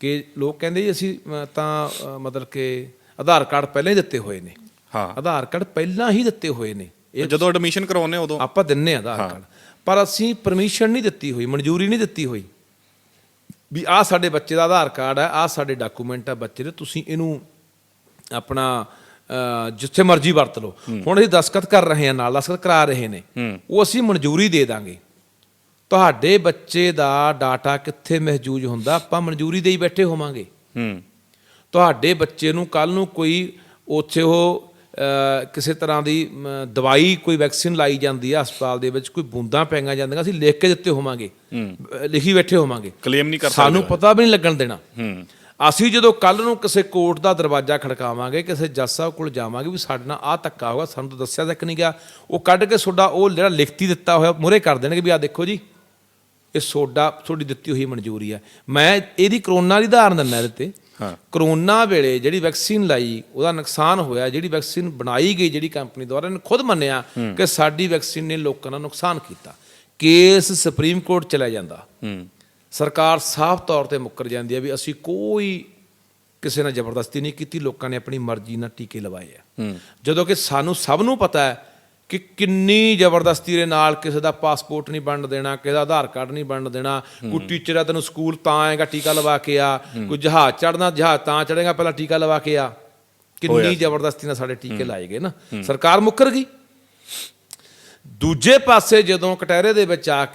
ਕਿ ਲੋਕ ਕਹਿੰਦੇ ਜੀ ਅਸੀਂ ਤਾਂ ਮਤਲਬ ਕਿ ਆਧਾਰ ਕਾਰਡ ਪਹਿਲਾਂ ਹੀ ਦਿੱਤੇ ਹੋਏ ਨੇ। ਹਾਂ। ਆਧਾਰ ਕਾਰਡ ਪਹਿਲਾਂ ਹੀ ਦਿੱਤੇ ਹੋਏ ਨੇ। ਇਹ ਜਦੋਂ ਐਡਮਿਸ਼ਨ ਕਰਾਉਨੇ ਉਦੋਂ? ਆਪਾਂ ਦਿੰਨੇ ਆ ਆਧਾਰ ਕਾਰਡ। ਪਰ ਅਸੀਂ ਪਰਮਿਸ਼ਨ ਨਹੀਂ ਦਿੱਤੀ ਹੋਈ ਮਨਜ਼ੂਰੀ ਨਹੀਂ ਦਿੱਤੀ ਹੋਈ। ਵੀ ਆਹ ਸਾਡੇ ਬੱਚੇ ਦਾ ਆਧਾਰ ਕਾਰਡ ਹੈ ਆਹ ਸਾਡੇ ਡਾਕੂਮੈਂਟ ਹੈ ਬੱਚੇ ਦੇ ਤੁਸੀਂ ਇਹਨੂੰ ਆਪਣਾ ਜਿੱਥੇ ਮਰਜ਼ੀ ਵਰਤ ਲਓ। ਹੁਣ ਅਸੀਂ ਦਸਖਤ ਕਰ ਰਹੇ ਹਾਂ ਨਾਲ ਦਸਖਤ ਕਰਾ ਰਹੇ ਨੇ। ਉਹ ਅਸੀਂ ਮਨਜ਼ੂਰੀ ਦੇ ਦਾਂਗੇ। ਤੁਹਾਡੇ ਬੱਚੇ ਦਾ ਡਾਟਾ ਕਿੱਥੇ ਮਹਿਜੂਜ ਹੁੰਦਾ? ਆਪਾਂ ਮਨਜ਼ੂਰੀ ਦੇ ਹੀ ਬੈਠੇ ਹੋਵਾਂਗੇ। ਹੂੰ। ਤੁਹਾਡੇ ਬੱਚੇ ਨੂੰ ਕੱਲ ਨੂੰ ਕੋਈ ਉੱਥੇ ਉਹ ਕਿਸੇ ਤਰ੍ਹਾਂ ਦੀ ਦਵਾਈ ਕੋਈ ਵੈਕਸੀਨ ਲਾਈ ਜਾਂਦੀ ਹੈ ਹਸਪਤਾਲ ਦੇ ਵਿੱਚ ਕੋਈ ਬੂੰਦਾਂ ਪੈਂਗਾ ਜਾਂਦੀਆਂ ਅਸੀਂ ਲਿਖ ਕੇ ਦਿੱਤੇ ਹੋਵਾਂਗੇ। ਲਿਖੀ ਬੈਠੇ ਹੋਵਾਂਗੇ। ਕਲੇਮ ਨਹੀਂ ਕਰ ਸਾਨੂੰ ਸਕਦੇ ਪਤਾ ਵੀ ਨਹੀਂ ਲੱਗਣ ਦੇਣਾ। ਹੂੰ। ਅਸੀਂ ਜਦੋਂ ਕੱਲ ਨੂੰ ਕਿਸੇ ਕੋਰਟ ਦਾ ਦਰਵਾਜ਼ਾ ਖੜਕਾਵਾਂਗੇ ਕਿਸੇ ਜੱਜ ਸਾਹਿਬ ਕੋਲ ਜਾਵਾਂਗੇ ਵੀ ਸਾਡੇ ਨਾਲ ਆਹ ਧੱਕਾ ਹੋਗਾ ਸਾਨੂੰ ਤਾਂ ਦੱਸਿਆ ਤੱਕ ਨਹੀਂ ਗਿਆ। ਉਹ ਕੱਢ ਕੇ ਤੁਹਾਡਾ ਉਹ ਜਿਹੜਾ ਲਿਖਤੀ ਦਿੱਤਾ ਹੋਇਆ ਮੂਹਰੇ ਕਰ ਦੇਣਗੇ ਵੀ ਆਹ ਦੇਖੋ ਜੀ। ਇਹ ਸੋਡਾ ਤੁਹਾਡੀ ਦਿੱਤੀ ਹੋਈ ਮਨਜ਼ੂਰੀ ਹੈ ਮੈਂ ਇਹਦੀ ਕਰੋਨਾ ਦੀ ਉਦਾਹਰਨ ਦਿੰਦਾ ਇਹਦੇ ਤੇ। ਹਾਂ। ਕਰੋਨਾ ਵੇਲੇ ਜਿਹੜੀ ਵੈਕਸੀਨ ਲਾਈ ਉਹਦਾ ਨੁਕਸਾਨ ਹੋਇਆ ਜਿਹੜੀ ਵੈਕਸੀਨ ਬਣਾਈ ਗਈ ਜਿਹੜੀ ਕੰਪਨੀ ਦੁਆਰਾ ਨੇ ਖੁਦ ਮੰਨਿਆ ਕਿ ਸਾਡੀ ਵੈਕਸੀਨ ਨੇ ਲੋਕਾਂ ਦਾ ਨੁਕਸਾਨ ਕੀਤਾ। ਕੇਸ ਸੁਪਰੀਮ ਕੋਰਟ ਚਲਾ ਜਾਂਦਾ। ਸਰਕਾਰ ਸਾਫ਼ ਤੌਰ ਤੇ ਮੁੱਕਰ ਜਾਂਦੀ ਹੈ ਵੀ ਅਸੀਂ ਕੋਈ ਕਿਸੇ ਨਾਲ ਜ਼ਬਰਦਸਤੀ ਨਹੀਂ ਕੀਤੀ ਲੋਕਾਂ ਨੇ ਆਪਣੀ ਮਰਜ਼ੀ ਨਾਲ ਟੀਕੇ ਲਵਾਏ ਆ। ਜਦੋਂ ਕਿ ਸਾਨੂੰ ਸਭ ਨੂੰ ਪਤਾ ਹੈ ਕਿ ਕਿੰਨੀ ਜ਼ਬਰਦਸਤੀ ਦੇ ਨਾਲ ਕਿਸੇ ਦਾ ਪਾਸਪੋਰਟ ਨਹੀਂ ਬਣਨ ਦੇਣਾ ਕਿਸੇ ਦਾ ਆਧਾਰ ਕਾਰਡ ਨਹੀਂ ਬਣਨ ਦੇਣਾ। ਕੋਈ ਟੀਚਰ ਆ ਤੈਨੂੰ ਸਕੂਲ ਤਾਂ ਆਏਗਾ ਟੀਕਾ ਲਵਾ ਕੇ ਆ। ਕੋਈ ਜਹਾਜ਼ ਚੜਨਾ ਜਹਾਜ਼ ਤਾਂ ਚੜੇਗਾ ਪਹਿਲਾਂ ਟੀਕਾ ਲਵਾ ਕੇ ਆ। ਕਿੰਨੀ ਜ਼ਬਰਦਸਤੀ ਨਾਲ ਸਾਡੇ ਟੀਕੇ ਲਾਏ ਗਏ ਨਾ। ਸਰਕਾਰ ਮੁੱਕਰ ਗਈ। ਦੂਜੇ ਪਾਸੇ ਜਦੋਂ ਕਟਹਿਰੇ ਦੇ ਵਿੱਚ ਆ ਕੇ